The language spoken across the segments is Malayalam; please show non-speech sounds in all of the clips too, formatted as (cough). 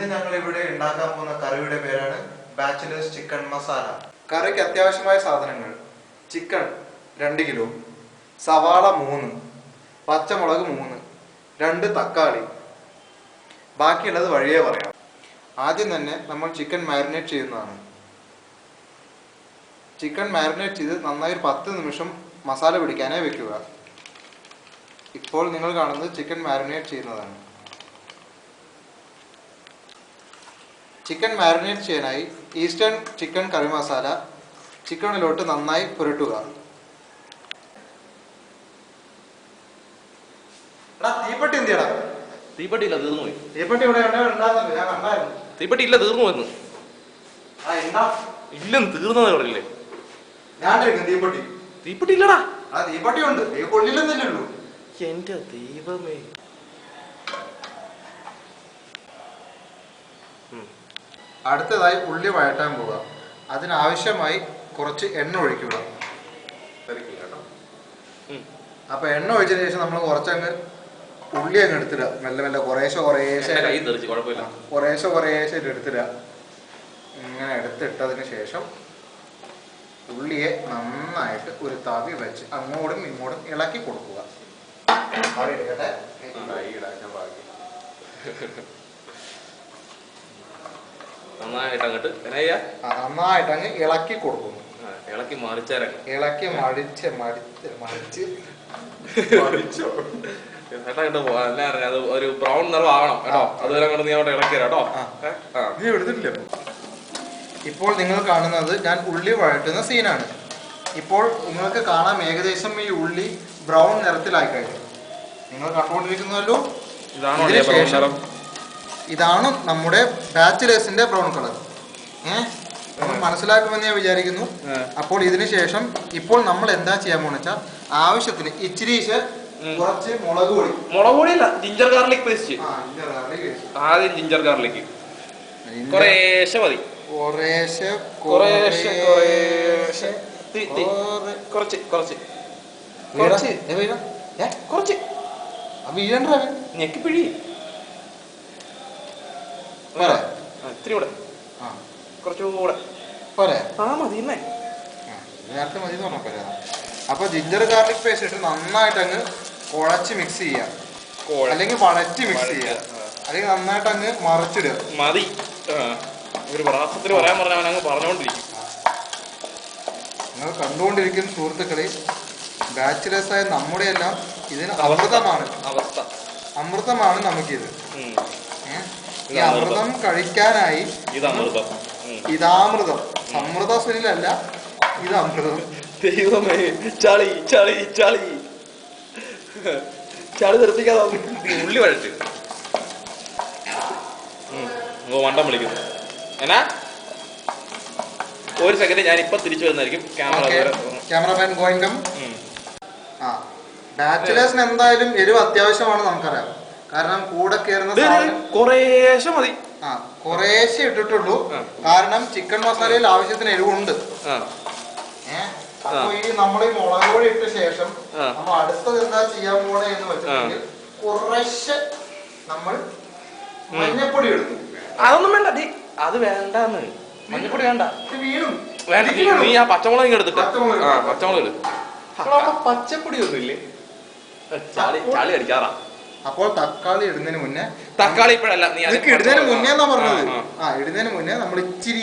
ഇന്ന് ഞങ്ങൾ ഇവിടെ ഉണ്ടാക്കാൻ പോകുന്ന കറിയുടെ പേരാണ് ബാച്ചിലേഴ്സ് ചിക്കൻ മസാല കറിക്ക് അത്യാവശ്യമായ സാധനങ്ങൾ. ചിക്കൻ രണ്ട് കിലോ സവാള മൂന്ന് പച്ചമുളക് മൂന്ന് രണ്ട് തക്കാളി. ബാക്കിയുള്ളത് വഴിയേ പറയാം. ആദ്യം തന്നെ നമ്മൾ ചിക്കൻ മാരിനേറ്റ് ചെയ്യുന്നതാണ്. ചിക്കൻ മാരിനേറ്റ് ചെയ്ത് നന്നായി ഒരു പത്ത് നിമിഷം മസാല പിടിക്കാനേ വെക്കുക. ഇപ്പോൾ നിങ്ങൾ കാണുന്നത് ചിക്കൻ മാരിനേറ്റ് ചെയ്യുന്നതാണ്. ചിക്കൻ മാരിനേറ്റ് ചെയ്യാനായി ഈസ്റ്റേൺ ചിക്കൻ കറി മസാല ചിക്കനിലോട്ട് നന്നായി പുരട്ടുക. തീപ്പെട്ടി എന്തിയടാ? തീപ്പെട്ടി ഇല്ല തീർന്നു പോയി. തീപ്പെട്ടി ഇവിടെ ഉണ്ടാകുന്നില്ല ഞാൻ കണ്ടായിരുന്നു. തീപ്പെട്ടി ഇല്ല തീർന്നു പോയിരുന്നു. എന്താ? ഇല്ലെന്ന് തീർന്നതേ പറയില്ലേ ഞാൻ തീപ്പെട്ടി. തീപ്പെട്ടി ഇല്ലടാ. തീപ്പെട്ടി ഉണ്ട്. ഉള്ളൂ. എന്റെ ദൈവമേ. അടുത്തതായി ഉള്ളി വഴറ്റാൻ പോവുക. അതിനാവശ്യമായി കുറച്ച് എണ്ണ ഒഴിക്കുക. അപ്പൊ എണ്ണ ഒഴിച്ചതിന് ശേഷം നമ്മൾ കുറച്ചങ്ങ് ഉള്ളി അങ്ങ് എടുത്തിടുക. മെല്ലെ മെല്ലെ കുറേശ്ശെ കുറേശ്ശെ കുറേശ്ശെ കുറേശ്ശെ എടുത്തിടുക. ഇങ്ങനെ എടുത്തിട്ടതിന് ശേഷം ഉള്ളിയെ നന്നായിട്ട് ഒരു തവി വെച്ച് അങ്ങോട്ടും ഇങ്ങോട്ടും ഇളക്കി കൊടുക്കുക. അവിടെ എടുക്കട്ടെ? (laughs) നന്നായിട്ട് അങ്ങോട്ട് നന്നായിട്ട് അങ്ങ് ഇളക്കി കൊടുക്കുന്നു. ഇളക്കി മറിച്ചരങ്ങ്. ഇളക്കി മടിച്ച് മടിച്ച് മടിച്ച്. മടിച്ചോ? ചേട്ടാ കേട്ടോ എന്നാ പറഞ്ഞ അത് ഒരു ബ്രൗൺ നിറം ആവണം കേട്ടോ? അതുവരെ അങ്ങോട്ട് നീ ഇളക്കി കേട്ടോ. നീ എടുത്തിട്ടില്ല? ഇപ്പോൾ നിങ്ങൾ കാണുന്നത് ഞാൻ ഉള്ളി വഴറ്റുന്ന സീനാണ്. ഇപ്പോൾ നിങ്ങൾക്ക് കാണാം ഏകദേശം ഈ ഉള്ളി ബ്രൗൺ നിറത്തിലായി കഴിഞ്ഞു. നിങ്ങൾ കണ്ടുകൊണ്ടിരിക്കുന്നല്ലോ ഇതാണോ ശേഷം? ഇതാണ് നമ്മുടെ ബാച്ചിലേഴ്സിന്റെ ബ്രൗൺ കളർ ഏഹ് മനസ്സിലാക്കുമെന്ന് ഞാൻ വിചാരിക്കുന്നു. അപ്പോൾ ഇതിന് ശേഷം ഇപ്പോൾ നമ്മൾ എന്താ ചെയ്യാൻ പോണെന്ന് വെച്ചാൽ ആവശ്യത്തിന് ഇച്ചിരീശ്. കുറച്ച് മുളക് പൊടി. മുളക് പൊടിയല്ല ജിഞ്ചർ ഗാർലിക് പേസ്റ്റ്. ആദ്യം ജിഞ്ചർ ഗാർലിക് കുറേശ്ശെ മതി. കുറേശ്ശെ കുറേശ്ശെ കുറേശ്ശെ. കുറച്ച് കുറച്ച്? കുറച്ച്. കുറച്ച്. വീഴണ്ട. ഞെക്കി പിഴി. പോരെ? ആ, ഇത്തിരി കൂടെ. ആ, കുറച്ചുകൂടെ പോരെ? ആ മതി ഇന്നേ ആ, നേരത്തെ മതി എന്ന് പറഞ്ഞ പോരെ? അപ്പൊ ജിഞ്ചർ ഗാർലിക് പേസ്റ്റ് ഇട്ട് നന്നായിട്ട് അങ്ങ് കുഴച്ച് മിക്സ് ചെയ്യുക അല്ലെങ്കിൽ വളറ്റി മിക്സ് ചെയ്യുക. അല്ലെങ്കിൽ നന്നായിട്ട് അങ്ങ് മറിച്ചിടുക. മതി. ഒരു പ്രാസത്തിൽ പറയാൻ പറഞ്ഞാൽ അങ്ങ് പറഞ്ഞോണ്ടിരിക്കും. നിങ്ങൾ കണ്ടുകൊണ്ടിരിക്കുന്ന സുഹൃത്തുക്കളെ ബാച്ചിലേഴ്സായ നമ്മുടെ എല്ലാം ഇതിന് അമൃതമാണ്. അവസ്ഥ. അമൃതമാണ് നമുക്കിത്? ഈ അമൃതം. കഴിക്കാനായി ഇതമൃതം. ഇതാമൃതം സമൃത സുനിലല്ല ഇത് അമൃതം. ദൈവമേ ചളി ചളി ചളി. ചളി തെറിപ്പിക്കാതെ നീ ഉള്ളി വഴറ്റ്. വണ്ടം വിളിക്കുന്നു. എന്നാ? ഒരു സെക്കൻഡ് ഞാൻ ഇപ്പൊ തിരിച്ചു വരുന്നതായിരിക്കും. ക്യാമറമാൻ ഗോയിങ്കം ആ. ബാച്ചിലേഴ്സിന് എന്തായാലും എരിവ് അത്യാവശ്യമാണ് നമുക്കറിയാം. കാരണം കൂടെ കയറുന്ന കുറേശ്ശെ മതി. ആ കുറേശ്ശെ ഇട്ടിട്ടുള്ളൂ. കാരണം ചിക്കൻ മസാലയിൽ ആവശ്യത്തിന് എരിവുണ്ട്. അപ്പൊ ഈ നമ്മൾ ഈ മുളക് പൊടി ഇട്ട ശേഷം. നമ്മൾ അടുത്തത് എന്താ ചെയ്യാൻ പോണേ എന്ന് വെച്ചിട്ടുണ്ടെങ്കിൽ കുറേശ്ശെ നമ്മൾ മഞ്ഞപ്പൊടി ഇടുന്നു അതൊന്നും വേണ്ട അത് വേണ്ടെന്ന്. മഞ്ഞപ്പൊടി വേണ്ട. വീണും വേണ്ട നീ- ആ പച്ചമുളക് ഇങ്ങനെ എടുത്തിട്ട് പച്ചമുളക്. പച്ചമുളക് ഇട്. പച്ചപ്പൊടി ഒന്നും ഇല്ലേ ചളി ചളി അടിക്കാറാ അപ്പോൾ തക്കാളി ഇടുന്നതിന് മുന്നേ തക്കാളി ഇപ്പോഴല്ല നീ ഇടുന്നതിന് മുന്നേ എന്നാ പറഞ്ഞത്? ആ, ഇടുന്നതിന് മുന്നേ നമ്മൾ ഇച്ചിരി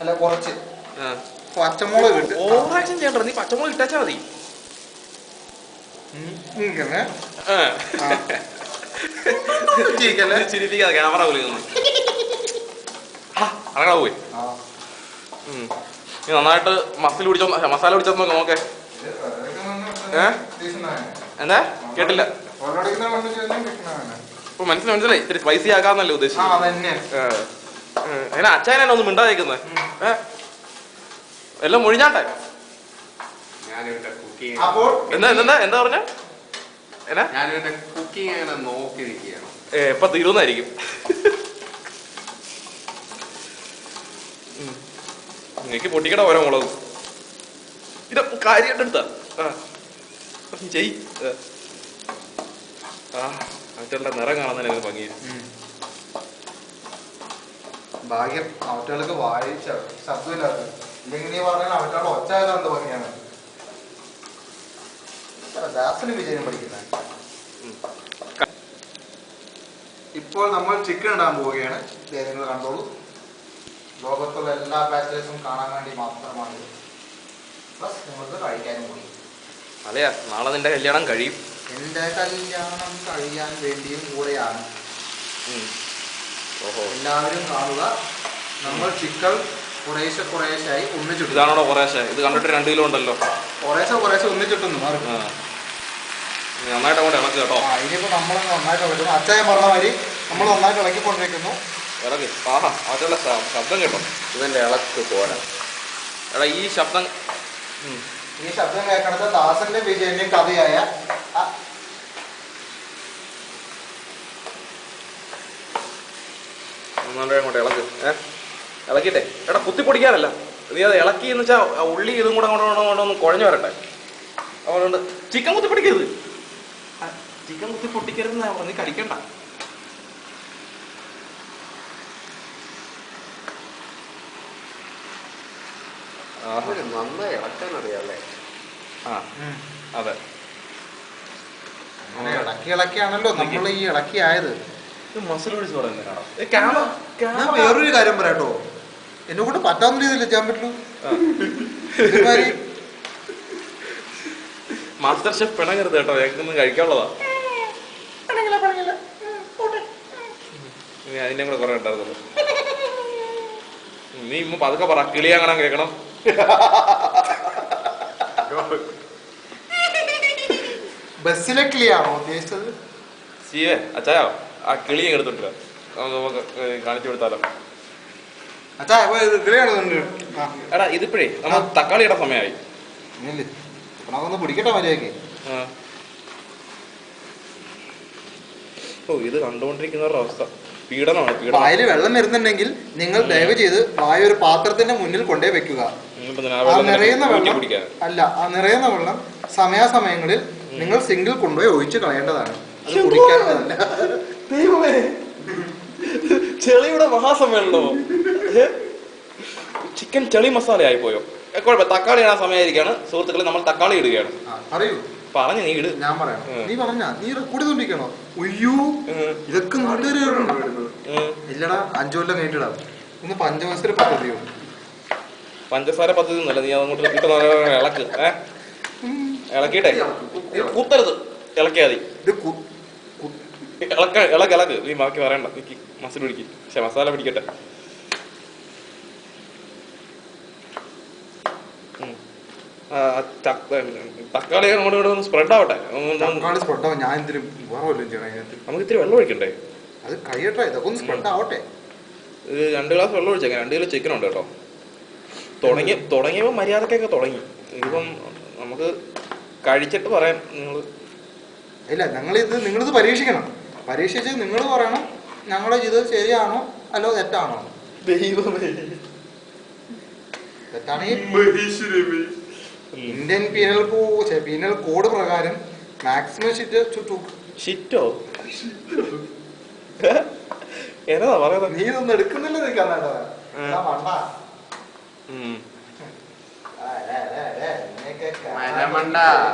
അല്ല കുറച്ച് പച്ചമുളക് ഇട്ട്. ചെയ്യണ്ട നീ പച്ചമുളക് ഇട്ടാച്ചാ മതി. ചിരിപ്പിക്കാതെ ക്യാമറ വിളിക്കുന്നു പോയി. നീ നന്നായിട്ട് മസിൽ പിടിച്ചോ മസാല പിടിച്ചോ നോക്ക് നോക്കേ. ഏ? എന്താ? കേട്ടില്ല. ഇപ്പൊ മനസ്സിലായി മനസ്സിലായി. ഇത്തിരി സ്പൈസി ആക്കാന്നല്ലേ ആ ഉദ്ദേശിച്ചത് അച്ഛനെ ഒന്നും മിണ്ടാതേക്കുന്നത് എല്ലാം മൊഴിഞ്ഞാട്ടെ എന്താ എന്താ എന്താ പറഞ്ഞ? എപ്പ തീരുന്നായിരിക്കും എനിക്ക് പൊട്ടിക്കട ഓരോ മുളകും. ഇത് കാര്യമായിട്ട് എടുത്താ. ചെയ് ആ. ആ നിറം കാണുന്നതിന് ഉം. ഭാഗ്യം അവറ്റകൾക്ക് വായിച്ച ശബ്ദമില്ലാത്ത ഇല്ലെങ്കിൽ നീ പറഞ്ഞാൽ അവറ്റകളുടെ ഒച്ച ആയതാ എന്ത് ഭംഗിയാണ്? ദാസന് വിജയം പഠിക്കുന്നത് ഇപ്പോൾ നമ്മൾ ചിക്കൻ ഇടാൻ പോവുകയാണ്. നിങ്ങൾ കണ്ടോളൂ. ലോകത്തുള്ള എല്ലാ പാച്ചേഴ്സും കാണാൻ വേണ്ടി മാത്രമാണ്. പ്ലസ് നിങ്ങൾക്ക് കഴിക്കാനും കൂടി. അതെയാ നാളെ നിന്റെ കല്യാണം കഴിയും. എന്റെ കല്യാണം കഴിയാൻ വേണ്ടിയും കൂടെയാണ്. ഓഹോ. എല്ലാവരും കാണുക. നമ്മൾ ചിക്കൽ കുറേശ്ശെ കുറേശ്ശായി ഒന്നിച്ചിട്ടു. ഇതാണോ കുറേശ്ശെ ഇത് കണ്ടിട്ട് രണ്ട് കിലോ ഉണ്ടല്ലോ. കുറേശ്ശെ കുറേശ്ശെ ഒന്നിച്ചിട്ടുന്നു മാറി. നന്നായിട്ട് അങ്ങോട്ട് ഇളക്ക് കേട്ടോ. ഇനിയിപ്പോ നമ്മൾ നന്നായിട്ട് ഇളക്കുന്നു അച്ചായം പറഞ്ഞ മാതിരി നമ്മൾ നന്നായിട്ട് ഇളക്കിക്കൊണ്ടിരിക്കുന്നു. ഇളക്ക്. ആഹാ അതുള്ള ശബ്ദം കേട്ടോ. ഇതെന്റെ ഇളക്ക് പോരാ. എടാ ഈ ശബ്ദം. ഈ ശബ്ദം കേൾക്കണത് ദാസന്റെ വിജയന്റെ കഥയായ അങ്ങോട്ട് ഇളക്ക്. ഇളക്കിട്ടെ എടാ കുത്തി പൊടിക്കാനല്ല. നീ അത് ഇളക്കി എന്ന് വെച്ചാൽ ഉള്ളി ഇതും കൂടെ അങ്ങോട്ട് അങ്ങോട്ട് ഒന്ന് കുഴഞ്ഞു വരട്ടെ. അതുകൊണ്ട് ചിക്കൻ കുത്തി പൊടിക്കരുത്. ചിക്കൻ കുത്തി പൊട്ടിക്കരുത്. നീ കടിക്കണ്ട. നന്നായി ഇളക്കാൻ അറിയാല്ലേ ആ. അതെ. അങ്ങനെ ഇളക്കി ഇളക്കിയാണല്ലോ നമ്മൾ ഈ ഇളക്കി ആയത്. മസിൽ പിടിച്ച് ഞാൻ വേറൊരു കാര്യം പറയാട്ടോ. എന്നെ കൊണ്ട് പറ്റാവുന്ന രീതിയിൽ ചെയ്യാൻ പറ്റുള്ളൂ? മാസ്റ്റർ ഷെഫ് പിണങ്ങരുത് കേട്ടോ ഞങ്ങൾക്കൊന്നും കഴിക്കാനുള്ളതാ. അതിനെ അതിന്റെ കൂടെ കുറെ ഉണ്ടായിരുന്നല്ലോ നീ ഇമ്മ പതുക്കെ പറ കിളി അങ്ങനെ കേൾക്കണം. (laughs) ബസ്സിലെ കിളിയാണോ ഉദ്ദേശിച്ചത്? സീവേ അച്ചായോ ആ കിളിയെ എടുത്തിട്ടില്ല നമുക്ക് കാണിച്ചു കൊടുത്താലോ. അച്ഛാ എടാ ഇതിപ്പോഴേ നമ്മൾ തക്കാളിയുടെ സമയമായി. ഒന്ന് പിടിക്കട്ടെ മര്യാദയ്ക്ക്. ഓ ഇത് കണ്ടുകൊണ്ടിരിക്കുന്നവരുടെ അവസ്ഥ. പീഡനമാണ് പീഡനം. വായിൽ വെള്ളം വരുന്നുണ്ടെങ്കിൽ നിങ്ങൾ ദയവ് ചെയ്ത് വായ ഒരു പാത്രത്തിന്റെ മുന്നിൽ കൊണ്ടേ വെക്കുക. ആ ആ നിറയുന്ന വെള്ളം അല്ല ആ നിറയുന്ന വെള്ളം സമയാസമയങ്ങളിൽ നിങ്ങൾ സിംഗിൾ കൊണ്ടുപോയി ഒഴിച്ചു കളയേണ്ടതാണ്. അത് ദൈവമേ ചെളിയുടെ മഹാസമ്മേളനമോ ചിക്കൻ ചെളി മസാല ആയി പോയോ കുഴപ്പമില്ല തക്കാളി ഇടാൻ സമയമായിരിക്കാണ്. സുഹൃത്തുക്കളെ നമ്മൾ തക്കാളി ഇടുകയാണ്. പറയൂ പറഞ്ഞു നീ ഇട്. ഞാൻ പറയാം. നീ പറഞ്ഞ നീ കൂടി ചെയ്തോണ്ടിരിക്കണോ ഉയ്യോ ഇതൊക്കെ നാട്ടുകാർ ഇല്ലടാ അഞ്ചു കൊല്ലം കഴിഞ്ഞിടാം ഒന്ന് പഞ്ചവത്സര പദ്ധതിയോ പഞ്ചസാര പദ്ധതി ഒന്നുമല്ല നീ അതങ്ങോട്ട് ഇട്ട് നല്ല ഇളക്ക്. ഏ? ഇളക്കിട്ടെ കുത്തരുത് ഇളക്കിയാതി ഇളക്ക ഇളക്ക് ഇളക്ക്. നീ ബാക്കി പറയണ്ട. നീ മസിൽ പിടിക്കും. പക്ഷെ മസാല പിടിക്കട്ടെ. തക്കാളി അങ്ങോട്ട് ഇവിടെ ഒന്ന് സ്പ്രെഡ് ആവട്ടെ. സ്പ്രെഡ് ആവും. ഞാൻ എന്തിനും നമുക്ക് ഇത്തിരി വെള്ളം ഒഴിക്കണ്ടേ? അത് കഴിയട്ടെ ഇതൊക്കെ ഒന്ന് സ്പ്രെഡ് ആവട്ടെ. ഇത് രണ്ട് ഗ്ലാസ് വെള്ളം ഒഴിച്ചേക്കാം. രണ്ട് കിലോ ചിക്കൻ ഉണ്ട് കേട്ടോ. തുടങ്ങി തുടങ്ങിയപ്പോൾ മര്യാദക്കൊക്കെ തുടങ്ങി. ഇതിപ്പം നമുക്ക് കഴിച്ചിട്ട് പറയാം നിങ്ങൾ ഇല്ല ഞങ്ങളിത് നിങ്ങളിത് പരീക്ഷിക്കണം. പരീക്ഷിച്ച് നിങ്ങൾ പറയണം ഞങ്ങളെ ഇത് ശരിയാണോ അല്ലോ തെറ്റാണോ? ദൈവമേ. തെറ്റാണെങ്കിൽ ഇന്ത്യൻ പീനൽ പീനൽ കോഡ് പ്രകാരം മാക്സിമം ഷിറ്റ് ഷിറ്റോ? എന്നതാ പറയുന്നത് നീ ഇതൊന്നും എടുക്കുന്നില്ല നീ കണ്ണാ மனமண்டா